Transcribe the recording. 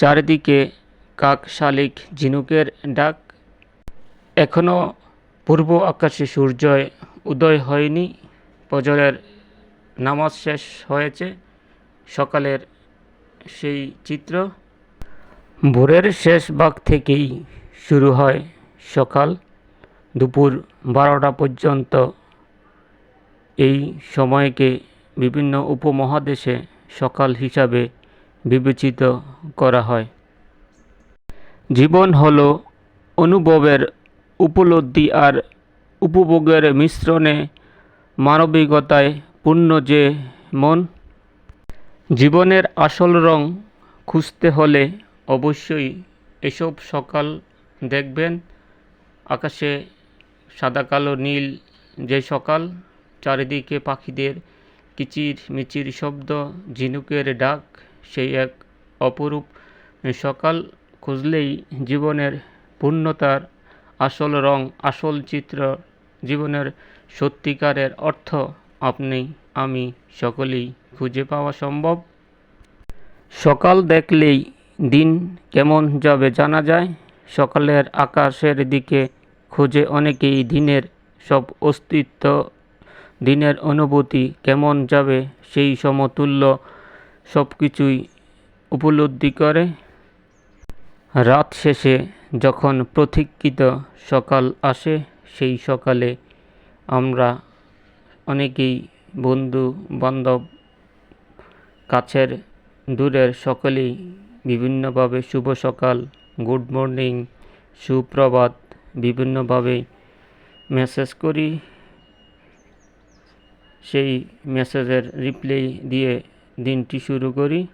চারিদিকে কাক শালিক ঝিনুকের ডাক। এখনও পূর্ব আকাশে সূর্য উদয় হয়নি। ফজরের নামাজ শেষ হয়েছে। সকালের সেই চিত্র। ভোরের শেষ ভাগ থেকেই শুরু হয় সকাল। দুপুর বারোটা পর্যন্ত এই সময়কে বিভিন্ন উপমহাদেশে সকাল হিসাবে বিবেচিত করা হয়। জীবন হলো অনুভবের উপলব্ধি আর উপভোগের মিশ্রণে মানবিকতায় পূর্ণ যে মন। জীবনের আসল রং খুঁজতে হলে অবশ্যই এসব সকাল দেখবেন। আকাশে সাদা, কালো, নীল যে সকাল, চারিদিকে পাখিদের কিচির মিচির শব্দ, ঝিনুকের ডাক সেই এক অপরূপ সকাল খুঁজলেই জীবনের পূর্ণতার আসল রং, আসল চিত্র, জীবনের সত্যিকারের অর্থ আপনি, আমি সকলেই খুঁজে পাওয়া সম্ভব। সকাল দেখলেই দিন কেমন যাবে জানা যায়। সকালের আকাশের দিকে খোঁজে অনেকেই দিনের সব অস্তিত্ব, দিনের অনুভূতি কেমন যাবে সেই সমতুল্য সব কিছুই উপলব্ধি করে। রাত শেষে যখন প্রতীক্ষিত সকাল আসে, সেই সকালে আমরা অনেকেই বন্ধু বান্ধব, কাছের দূরের সকলেই বিভিন্নভাবে শুভ সকাল, গুড মর্নিং, সুপ্রভাত বিভিন্নভাবে মেসেজ করি। সেই মেসেজের রিপ্লাই দিয়ে দিনটি শুরু করি।